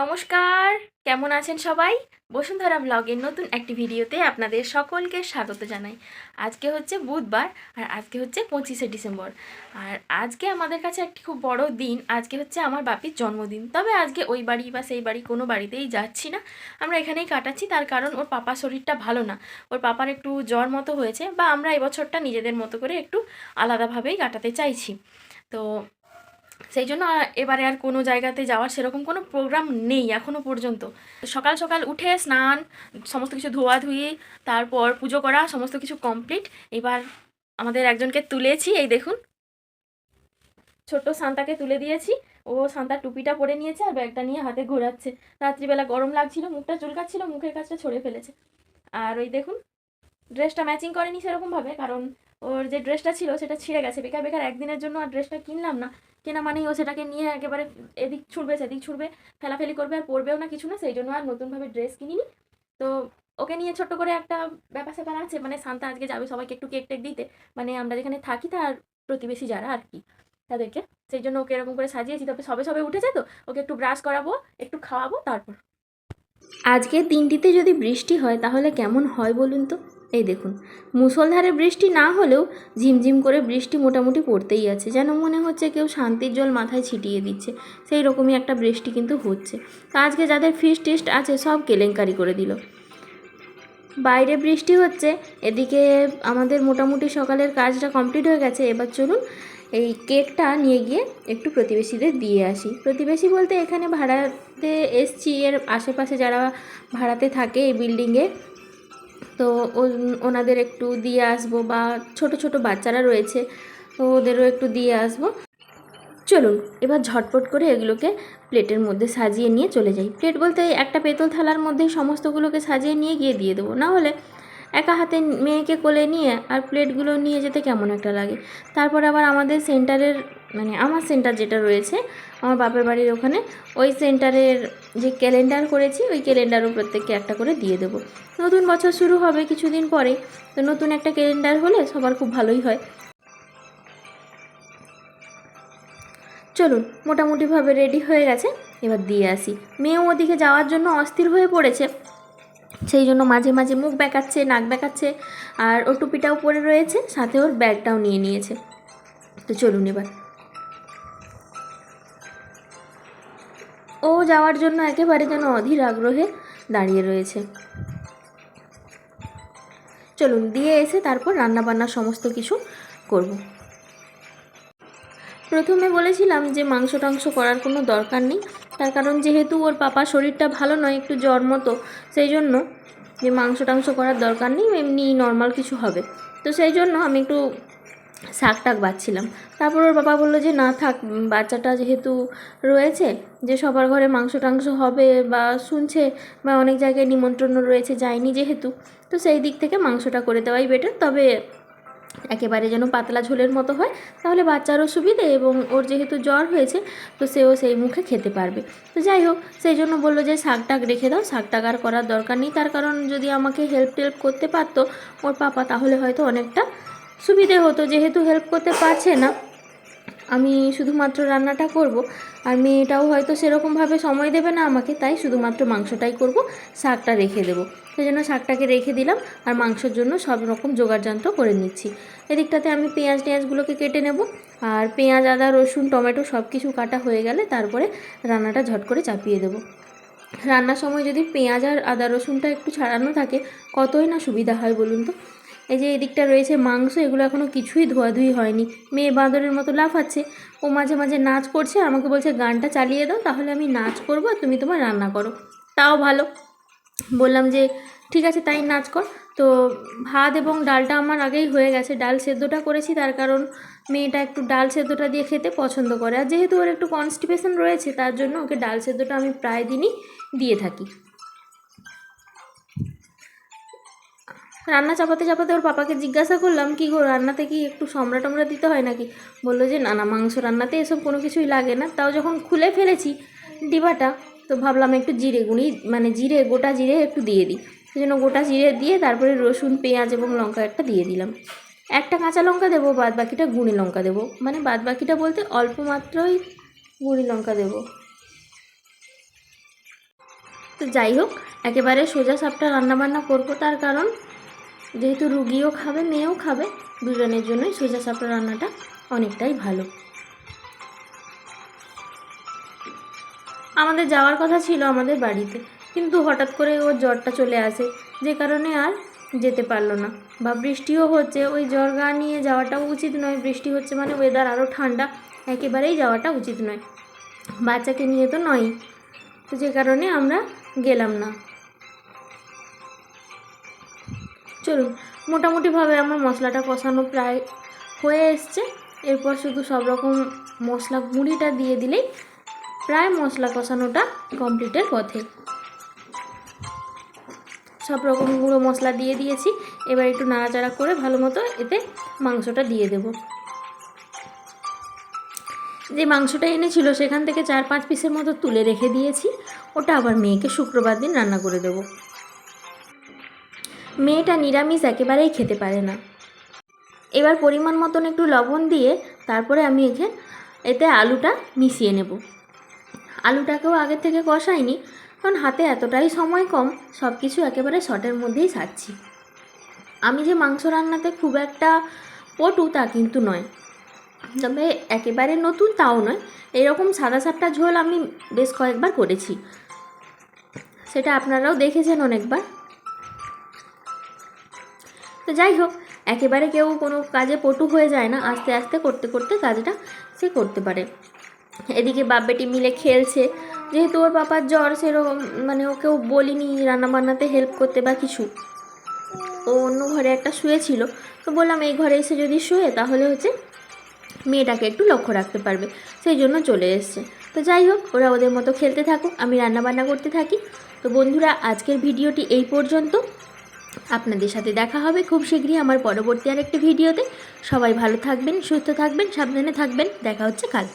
নমস্কার, কেমন আছেন সবাই? বসুন্ধরা ব্লগের নতুন একটি ভিডিওতে আপনাদের সকলকে স্বাগত জানাই। আজকে হচ্ছে বুধবার আর আজকে হচ্ছে পঁচিশে ডিসেম্বর। আর আজকে আমাদের কাছে একটি খুব বড় দিন, আজকে হচ্ছে আমার বাপির জন্মদিন। তবে আজকে ওই বাড়ি বা সেই বাড়ি কোনো বাড়িতেই যাচ্ছি না। আমরা এখানেই কাটাচ্ছি, তার কারণ ওর পাপার শরীরটা ভালো না। ওর পাপার একটু জ্বর মতো হয়েছে, বা আমরা এবছরটা নিজেদের মতো করে একটু আলাদাভাবেই কাটাতে চাইছি। তো সেই জন্য এবারে আর কোনো জায়গাতে যাওয়ার সেরকম কোনো প্রোগ্রাম নেই এখনও পর্যন্ত। সকাল সকাল উঠে স্নান, সমস্ত কিছু ধোয়াধুয়ি তারপর পুজো করা, সমস্ত কিছু কমপ্লিট এবার আমাদের একজনকে তুলেছি, এই দেখুন। ছোট্ট সান্তাকে তুলে দিয়েছি। ও সান্তার টুপিটা পরে নিয়েছে আর ব্যাগটা নিয়ে হাতে ঘোরাচ্ছে। রাত্রিবেলা গরম লাগছিল, মুখটা চুলকাচ্ছিল মুখের কাছটা ছড়ে ফেলেছে। আর ওই দেখুন ড্রেসটা ম্যাচিং করেনি সেরকমভাবে কারণ ওর যে ড্রেসটা ছিল সেটা ছিঁড়ে গেছে। বেকার বেকার, একদিনের জন্য আর ড্রেসটা কিনলাম না। কেনা মানেই ও সেটাকে নিয়ে একেবারে এদিক ছুটবে, সেদিক ছুটবে, ফেলাফেলি করবে আর পরবেও না কিছু না, সেই জন্য আর নতুনভাবে ড্রেস কিনিনি। তো ওকে নিয়ে ছোট্ট করে একটা ব্যাপার স্যাপার আছে মানে শান্তা আজকে যাবে সবাইকে একটু কেক টেক দিতে। মানে আমরা যেখানে থাকি তার প্রতিবেশী যারা আর কি, তাদেরকে। সেই জন্য ওকে এরকম করে সাজিয়েছি। তবে সবে সবে উঠেছে তো, ওকে একটু ব্রাশ করাবো, একটু খাওয়াবো, তারপর। আজকে দিনটিতে যদি বৃষ্টি হয় তাহলে কেমন হয় বলুন তো? এই দেখুন, মুষলধারে বৃষ্টি না হলেও ঝিমঝিম করে বৃষ্টি মোটামুটি পড়তেই আছে। যেন মনে হচ্ছে কেউ শান্তির জল মাথায় ছিটিয়ে দিচ্ছে, সেই রকমই একটা বৃষ্টি কিন্তু হচ্ছে। তো আজকে যাদের ফিস্ট টিস্ট আছে, সব কেলেঙ্কারি করে দিল। বাইরে বৃষ্টি হচ্ছে, এদিকে আমাদের মোটামুটি সকালের কাজটা কমপ্লিট হয়ে গেছে। এবার চলুন এই কেকটা নিয়ে গিয়ে একটু প্রতিবেশীদের দিয়ে আসি। প্রতিবেশী বলতে এখানে ভাড়াতে এসছি, এর আশেপাশে যারা ভাড়াতে থাকে এই বিল্ডিংয়ে তো ওনাদের একটু দিয়ে আসব বা ছোট ছোট বাচ্চারা রয়েছে, তো ওদেরও একটু দিয়ে আসব। চলুন, এবার ঝটপট করে এগুলোকে প্লেটের মধ্যে সাজিয়ে নিয়ে চলে যাই। প্লেট বলতে একটা পেতল থালার মধ্যেই সমস্তগুলোকে সাজিয়ে নিয়ে গিয়ে দিয়ে দেবো। না হলে একা হাতে মেয়েকে কোলে নিয়ে আর প্লেটগুলো নিয়ে যেতে কেমন একটা লাগে। তারপর আবার আমাদের সেন্টারের মানে আমার সেন্টার যেটা রয়েছে, আমার বাপের বাড়ির ওখানে, ওই সেন্টারের যে ক্যালেন্ডার করেছি, ওই ক্যালেন্ডারও প্রত্যেককে একটা করে দিয়ে দেবো। নতুন বছর শুরু হবে কিছুদিন পরে, তো নতুন একটা ক্যালেন্ডার হলে সবার খুব ভালোই হয়। চলুন, মোটামুটিভাবে রেডি হয়ে গেছে, এবার দিয়ে আসি। মেয়েও ওদিকে যাওয়ার জন্য অস্থির হয়ে পড়েছে, সেই জন্য মাঝে মাঝে মুখ বেঁকাচ্ছে, নাক বেঁকাচ্ছে, আর ও টুপিটাও পরে রয়েছে, সাথে ওর ব্যাগটাও নিয়ে নিয়েছে। তো চলুন এবার। ও যাওয়ার জন্য একেবারে যেন অধীর আগ্রহে দাঁড়িয়ে রয়েছে। চলুন, দিয়ে এসে তারপর রান্না বান্না সমস্ত কিছু করব। প্রথমে বলেছিলাম যে মাংস টাংস করার কোনো দরকার নেই। তার কারণ যেহেতু ওর পাপা শরীরটা ভালো নয়, একটু জ্বর মতো, সেই জন্য যে মাংস টাংস করার দরকার নেই, এমনি নর্মাল কিছু হবে। তো সেই জন্য আমি একটু শাক টাক বাচ্ছিলাম। তারপর ওর বাবা বলল যে, না থাক বাচ্চাটা যেহেতু রয়েছে, যে সবার ঘরে মাংস টাংস হবে বা শুনছে বা অনেক জায়গায় নিমন্ত্রণ রয়েছে, যায়নি যেহেতু, তো সেই দিক থেকে মাংসটা করে দেওয়াই বেটার তবে একেবারে যেন পাতলা ঝোলের মতো হয়, তাহলে বাচ্চারও সুবিধে এবং ওর যেহেতু জ্বর হয়েছে, তো সেও সেই মুখে খেতে পারবে। তো যাই হোক, সেই জন্য বলল যে শাক টাক রেখে দাও শাক টাক আর করার দরকার নেই। তার কারণ যদি আমাকে হেল্প টেল্প করতে পারতো, ওর পাপা তাহলে হয়তো অনেকটা সুবিধে হতো, যেহেতু হেল্প করতে পারছে না। আমি শুধুমাত্র রান্নাটা করব, আর মেয়েটাও হয়তো সেরকমভাবে সময় দেবে না আমাকে, তাই শুধুমাত্র মাংসটাই করব, শাকটা রেখে দেবো। সেই জন্য শাকটাকে রেখে দিলাম, আর মাংসের জন্য সব রকম জোগাড়যন্ত্র করে নিচ্ছি। এদিকটাতে আমি পেঁয়াজ টেঁয়াজগুলোকে কেটে নেব, আর পেঁয়াজ, আদা, রসুন, টমেটো সব কিছু কাটা হয়ে গেলে তারপরে রান্নাটা ঝট করে চাপিয়ে দেবো। রান্নার সময় যদি পেঁয়াজ আর আদা, রসুনটা একটু ছাড়ানো থাকে, কতই না সুবিধা হয় বলুন তো? এই যে এদিকটা রয়েছে মাংস, এগুলো এখনও কিছুই ধোয়াধুয়ি হয়নি। মেয়ে বাঁদরের মতো লাফাচ্ছে। ও মাঝে মাঝে নাচ করছে, আমাকে বলছে, গানটা চালিয়ে দাও, তাহলে আমি নাচ করব তুমি তোমার রান্না করো। তাও ভালো। বললাম যে, ঠিক আছে, তাই নাচ কর। তো ভাত এবং ডালটা আমার আগেই হয়ে গেছে। ডাল সেদ্ধটা করেছি, তার কারণ মেয়েটা একটু ডাল সেদ্ধটা দিয়ে খেতে পছন্দ করে। আর যেহেতু ওর একটু কনস্টিপেশন রয়েছে, তার জন্য ওকে ডাল সেদ্ধটা আমি প্রায় দিনই দিয়ে থাকি। রান্না চাপাতে চাপাতে ওর পাপাকে জিজ্ঞাসা করলাম, কি গো, রান্নাতে কি একটু সম্রা টমরা দিতে হয় নাকি? বলল যে, না না, মাংস রান্নাতে এসব কোনো কিছুই লাগে না। তাও যখন খুলে ফেলেছি ডিবাটা, তো ভাবলাম একটু জিরে গুঁড়ি মানে জিরে, গোটা জিরে একটু দিয়ে দিই। সেই জন্য গোটা জিরে দিয়ে তারপরে রসুন, পেঁয়াজ এবং লঙ্কা একটা দিয়ে দিলাম। একটা কাঁচা লঙ্কা দেবো বাদ বাকিটা গুঁড়ি লঙ্কা দেবো। মানে বাদ বাকিটা বলতে অল্প মাত্রই গুঁড়ি লঙ্কা দেবো। তো যাই হোক, একেবারে সোজা সাপটা রান্নাবান্না করব, তার কারণ যেহেতু রুগীও খাবে, মেয়েও খাবে, দুজনের জন্যই সোজা সাপটা রান্নাটা অনেকটাই ভালো। আমাদের যাওয়ার কথা ছিল আমাদের বাড়িতে, কিন্তু হঠাৎ করে ওর জ্বরটা চলে আসে, যে কারণে আর যেতে পারল না। বা বৃষ্টিও হচ্ছে, ওই জ্বর গা নিয়ে যাওয়াটাও উচিত নয়। বৃষ্টি হচ্ছে মানে ওয়েদার আরও ঠান্ডা, একেবারেই যাওয়াটা উচিত নয়। বাচ্চাকে নিয়ে তো নয় তো যে কারণে আমরা গেলাম না। চলুন, মোটামুটিভাবে আমার মশলাটা কষানো প্রায় হয়ে এসছে। এরপর শুধু সব রকম মশলা গুঁড়িটা দিয়ে দিলেই প্রায় মশলা কষানোটা কমপ্লিটের পথে। সব রকম গুঁড়ো মশলা দিয়ে দিয়েছি। এবার একটু নাড়াচাড়া করে ভালো মতো এতে মাংসটা দিয়ে দেব। যে মাংসটা এনেছিল সেখান থেকে চার পাঁচ পিসের মতো তুলে রেখে দিয়েছি। ওটা আবার মেয়েকে শুক্রবার দিন রান্না করে দেব। মেয়েটা নিরামিষ একেবারেই খেতে পারে না। এবার পরিমাণ মতন একটু লবণ দিয়ে তারপরে আমি এখানে এতে আলুটা মিশিয়ে নেব। আলুটাকেও আগের থেকে কষাইনি, কারণ হাতে এতটাই সময় কম সব কিছু একেবারে শর্টের মধ্যেই সারছি আমি যে মাংস রান্নাতে খুব একটা পটু তা কিন্তু নয়, তবে একেবারে নতুন তাও নয়। এরকম সাদা সাপটা ঝোল আমি বেশ কয়েকবার করেছি। সেটা আপনারাও দেখেছেন অনেকবার। যাই হোক, একেবারে কেউ কোনো কাজে পটু হয়ে যায় না। আস্তে আস্তে করতে করতে কাজটা সে করতে পারে। এদিকে বাপ বেটি মিলে খেলছে। যেহেতু ওর বাবার জ্বর, সেরকম মানে ওকেও বলিনি রান্নাবান্নাতে হেল্প করতে বা কিছু। ও অন্য ঘরে একটা শুয়েছিল। তো বললাম, এই ঘরে এসে যদি শুয়ে, তাহলে হচ্ছে মেয়েটাকে একটু লক্ষ্য রাখতে পারবে। সেই জন্য চলে এসছে। তো যাই হোক, ওরা ওদের মতো খেলতে থাকুক। আমি রান্নাবান্না করতে থাকি। তো বন্ধুরা, আজকের ভিডিওটি এই পর্যন্ত। আপনাদের সাথে দেখা হবে খুব শীঘ্রই আমার পরবর্তী আরেকটি ভিডিওতে। সবাই ভালো থাকবেন, সুস্থ থাকবেন, সাবধানে থাকবেন। দেখা হচ্ছে কাল।